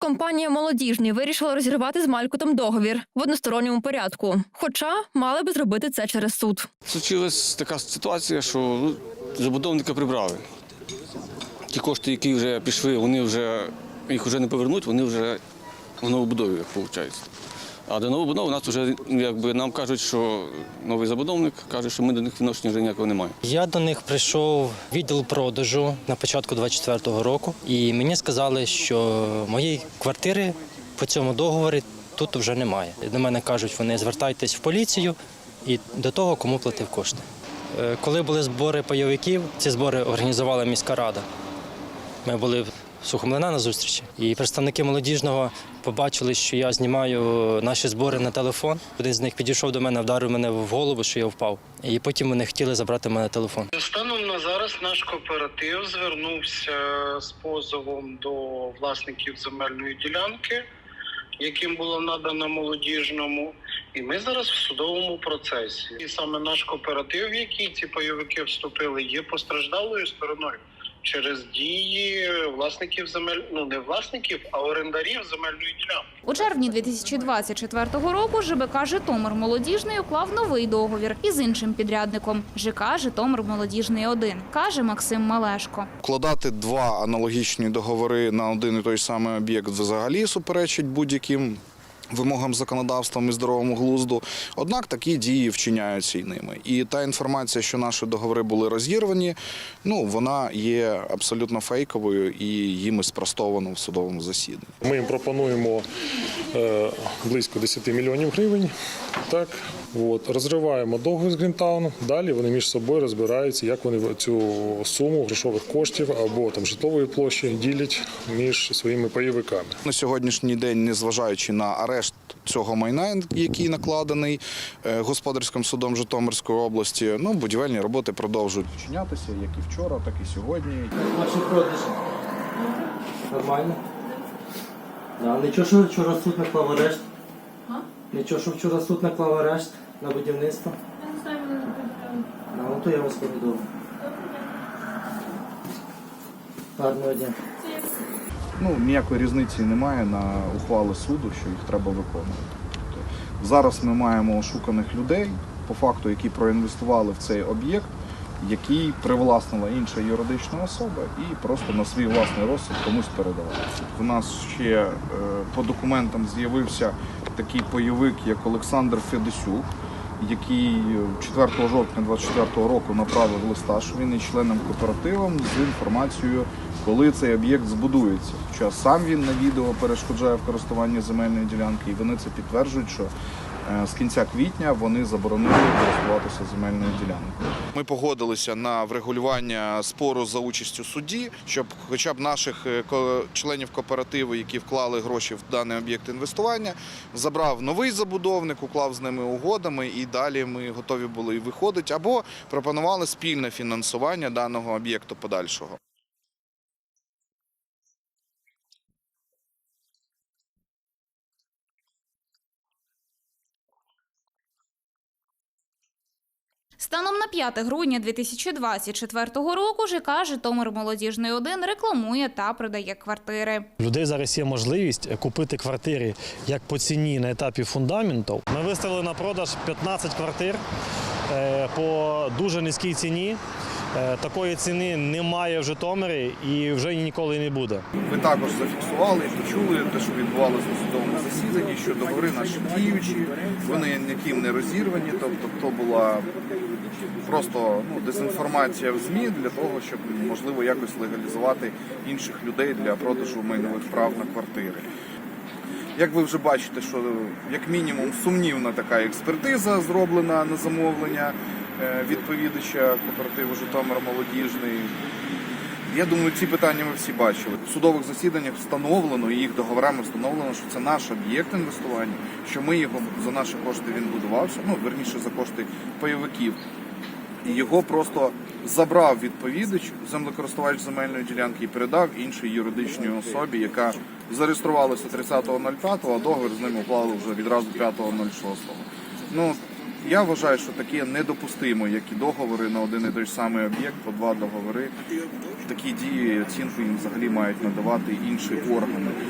Компанія молодіжні вирішила розірвати з Малькутом договір в односторонньому порядку, хоча мали би зробити це через суд. Случилась така ситуація, що ну, забудовника прибрали. Ті кошти, які вже пішли, вони вже їх вже не повернуть, вони вже в новобудові, як виходить. А до новобудови у нас вже якби нам кажуть, що новий забудовник каже, що ми до них відношення вже ніякого немає. Я до них прийшов відділ продажу на початку 24-го року, і мені сказали, що моєї квартири по цьому договорі тут вже немає. До мене кажуть, вони звертайтесь в поліцію і до того, кому платив кошти. Е, Коли були збори пайовиків, ці збори організувала міська рада. Ми були Сухомлина на зустрічі, і представники молодіжного побачили, що я знімаю наші збори на телефон. Один з них підійшов до мене, вдарив мене в голову, що я впав. І потім вони хотіли забрати мене телефон. Станом на зараз наш кооператив звернувся з позовом до власників земельної ділянки, яким було надано молодіжному. І ми зараз в судовому процесі. І саме наш кооператив, в який ці пайовики вступили, є постраждалою стороною через дії власників земель, ну не власників, а орендарів земельної ділянки. У червні 2024 року ЖБК Житомир Молодіжний уклав новий договір із іншим підрядником ЖК Житомир Молодіжний 1, каже Максим Малешко. Вкладати два аналогічні договори на один і той самий об'єкт взагалі суперечить будь-яким вимогам законодавства і здоровому глузду. Однак такі дії вчиняються і ними. І та інформація, що наші договори були розірвані, ну вона є абсолютно фейковою і їм спростовано в судовому засіданні. Ми їм пропонуємо е, близько 10 мільйонів гривень. Так, от, розриваємо договір з Грінтауном. Далі вони між собою розбираються, як вони цю суму грошових коштів або там житлової площі ділять між своїми пайовиками. На сьогоднішній день, незважаючи на арешт цього майна, який накладений е, господарським судом Житомирської області, ну будівельні роботи продовжують вчинятися як і вчора, так і сьогодні. Нормально. Да, нічого, що вчора суд наклав арешт. Нічого, що вчора суд наклав арешт на будівництво. Я не знаю, мене не. Ну, то я вас повідомлю. Гарного дня. Ну ніякої різниці немає на ухвали суду, що їх треба виконувати. Тобто зараз ми маємо ошуканих людей, по факту, які проінвестували в цей об'єкт, який привласнила інша юридична особа і просто на свій власний розсуд комусь передала. У нас ще е, по документам з'явився такий бойовик, як Олександр Федесюк, який 4 жовтня 24 року направив листа, що він є членом кооперативу з інформацією, коли цей об'єкт збудується. Хоча сам він на відео перешкоджає в користуванні земельної ділянки, і вони це підтверджують, що з кінця квітня вони заборонили користуватися земельною ділянкою. Ми погодилися на врегулювання спору за участю судді, щоб хоча б наших е, членів кооперативу, які вклали гроші в даний об'єкт інвестування, забрав новий забудовник, уклав з ними угодами, і далі ми готові були виходити або пропонували спільне фінансування даного об'єкту подальшого. Станом на 5 грудня 2024 року ЖК Житомир Молодіжний 1 рекламує та продає квартири. Людей зараз є можливість купити квартири як по ціні на етапі фундаменту. Ми виставили на продаж 15 квартир е, по дуже низькій ціні. Е, Такої ціни немає в Житомирі і вже ніколи не буде. Ви також зафіксували і почули те, що відбувалося на судовому засіданні, що договори наші діючі, вони ніким не розірвані. Тобто, то була просто ну, дезінформація в ЗМІ для того, щоб можливо якось легалізувати інших людей для продажу майнових прав на квартири. Як ви вже бачите, що як мінімум сумнівна така експертиза зроблена на замовлення відповідача кооперативу Житомир Молодіжний. Я думаю, ці питання ми всі бачили. В судових засіданнях встановлено їх договорами встановлено, що це наш об'єкт інвестування, що ми його за наші кошти він будувався, ну верніше за кошти пайовиків. І його просто забрав відповідач, землекористувач земельної ділянки і передав іншій юридичній особі, яка зареєструвалася 30.05, а договір з ним уклали вже відразу 5.06. Ну, я вважаю, що таке недопустимо, як і договори на один і той самий об'єкт, по два договори. Такі дії оцінку їм взагалі мають надавати інші органи.